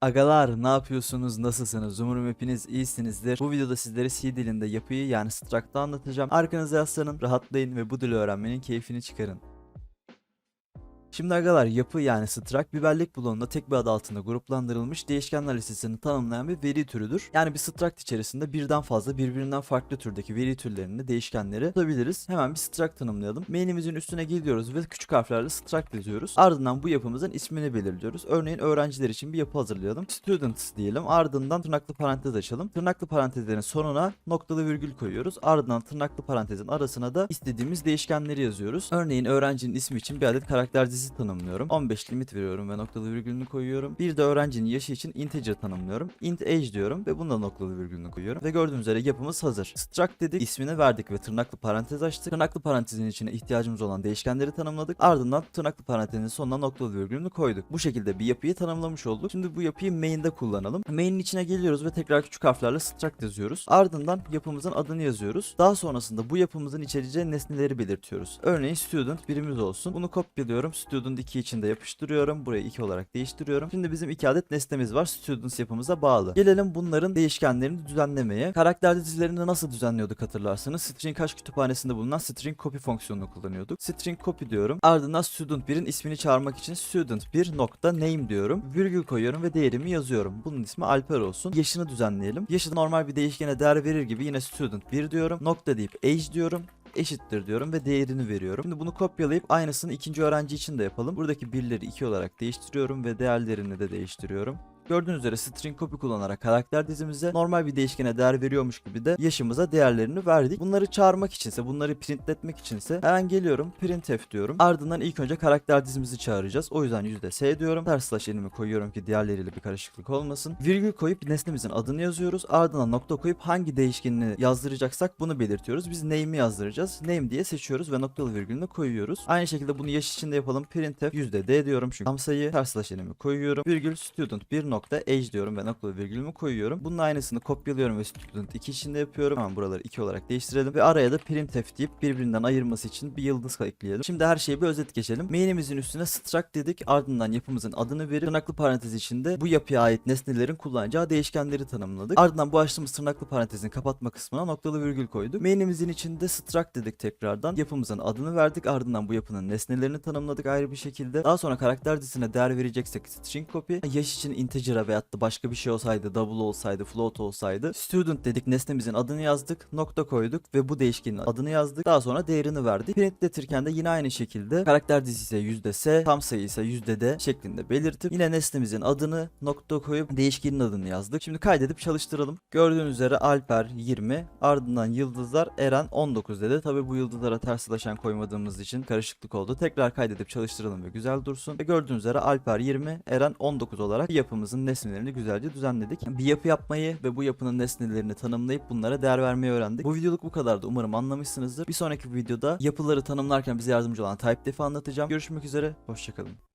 Agalar ne yapıyorsunuz nasılsınız umarım hepiniz iyisinizdir. Bu videoda sizlere C dilinde yapıyı yani Struct'ı anlatacağım. Arkanıza yaslanın rahatlayın ve bu dili öğrenmenin keyfini çıkarın. Şimdi agalar yapı yani struct bir bellek bloğunda tek bir adı altında gruplandırılmış değişkenler listesini tanımlayan bir veri türüdür. Yani bir struct içerisinde birden fazla birbirinden farklı türdeki veri türlerini değişkenleri tutabiliriz. Hemen bir struct tanımlayalım. Main'imizin üstüne gidiyoruz ve küçük harflerle struct yazıyoruz. Ardından bu yapımızın ismini belirliyoruz. Örneğin öğrenciler için bir yapı hazırlayalım. Students diyelim. Ardından tırnaklı parantez açalım. Tırnaklı parantezlerin sonuna noktalı virgül koyuyoruz. Ardından tırnaklı parantezin arasına da istediğimiz değişkenleri yazıyoruz. Örneğin öğrencinin ismi için bir adet karakter dizisi tanımlıyorum. 15 limit veriyorum ve noktalı virgülünü koyuyorum. Bir de öğrencinin yaşı için integer tanımlıyorum. int age diyorum ve bunda noktalı virgülünü koyuyorum. Ve gördüğünüz üzere yapımız hazır. Struct dedik, ismini verdik ve tırnaklı parantez açtık. Tırnaklı parantezin içine ihtiyacımız olan değişkenleri tanımladık. Ardından tırnaklı parantezin sonuna noktalı virgülünü koyduk. Bu şekilde bir yapıyı tanımlamış olduk. Şimdi bu yapıyı main'de kullanalım. Main'in içine geliyoruz ve tekrar küçük harflerle struct yazıyoruz. Ardından yapımızın adını yazıyoruz. Daha sonrasında bu yapımızın içereceği nesneleri belirtiyoruz. Örneğin student birimiz olsun. Bunu kopyalıyorum. Student 2 içinde yapıştırıyorum. Burayı 2 olarak değiştiriyorum. Şimdi bizim iki adet nesnemiz var. Students yapımıza bağlı. Gelelim bunların değişkenlerini düzenlemeye. Karakter dizilerini nasıl düzenliyorduk hatırlarsınız. String hash kütüphanesinde bulunan string copy fonksiyonunu kullanıyorduk. String copy diyorum. Ardından student 1'in ismini çağırmak için student 1 nokta name diyorum. Virgül koyuyorum ve değerimi yazıyorum. Bunun ismi Alper olsun. Yaşını düzenleyelim. Yaşı normal bir değişkene değer verir gibi yine student 1 diyorum. Nokta deyip age diyorum eşittir diyorum ve değerini veriyorum. Şimdi bunu kopyalayıp aynısını ikinci öğrenci için de yapalım. Buradaki birleri 2 olarak değiştiriyorum ve değerlerini de değiştiriyorum. Gördüğünüz üzere string copy kullanarak karakter dizimize normal bir değişkene değer veriyormuş gibi de yaşımıza değerlerini verdik. Bunları çağırmak içinse, bunları printletmek içinse hemen geliyorum printf diyorum. Ardından ilk önce karakter dizimizi çağıracağız. O yüzden %s diyorum. Ters slash elimi koyuyorum ki diğerleriyle bir karışıklık olmasın. Virgül koyup nesnemizin adını yazıyoruz. Ardından nokta koyup hangi değişkenini yazdıracaksak bunu belirtiyoruz. Biz name'i yazdıracağız. Name diye seçiyoruz ve noktalı virgülünü koyuyoruz. Aynı şekilde bunu yaş için de yapalım. Printf %d diyorum çünkü tam sayı. Ters slash elimi koyuyorum. Virgül student 1 nokta age diyorum ve noktalı virgülümü koyuyorum. Bunun aynısını kopyalıyorum ve student 2 içinde yapıyorum. Hemen buraları 2 olarak değiştirelim ve araya da printf deyip birbirinden ayırması için bir yıldız ekleyelim. Şimdi her şeyi bir özet geçelim. Main'imizin üstüne struct dedik. Ardından yapımızın adını verip tırnaklı parantez içinde bu yapıya ait nesnelerin kullanacağı değişkenleri tanımladık. Ardından bu açtığımız tırnaklı parantezin kapatma kısmına noktalı virgül koyduk. Main'imizin içinde struct dedik tekrardan. Yapımızın adını verdik. Ardından bu yapının nesnelerini tanımladık ayrı bir şekilde. Daha sonra karakter dizisine değer vereceksek string copy. Yaş için integer'a veyahut da başka bir şey olsaydı, double olsaydı, float olsaydı. Student dedik nesnemizin adını yazdık, nokta koyduk ve bu değişkenin adını yazdık. Daha sonra değerini verdik. Printletirken de yine aynı şekilde karakter dizisi ise %s, tam sayı ise %d şeklinde belirtip yine nesnemizin adını nokta koyup değişkenin adını yazdık. Şimdi kaydedip çalıştıralım. Gördüğünüz üzere Alper 20, ardından yıldızlar Eren 19 dedi. Tabi bu yıldızlara ters slashen koymadığımız için karışıklık oldu. Tekrar kaydedip çalıştıralım ve güzel dursun. Ve gördüğünüz üzere Alper 20, Eren 19 olarak yapımızın nesnelerini güzelce düzenledik. Bir yapı yapmayı ve bu yapının nesnelerini tanımlayıp bunlara değer vermeyi öğrendik. Bu videoluk bu kadardı. Umarım anlamışsınızdır. Bir sonraki videoda yapıları tanımlarken bize yardımcı olan type def'i anlatacağım. Görüşmek üzere. Hoşçakalın.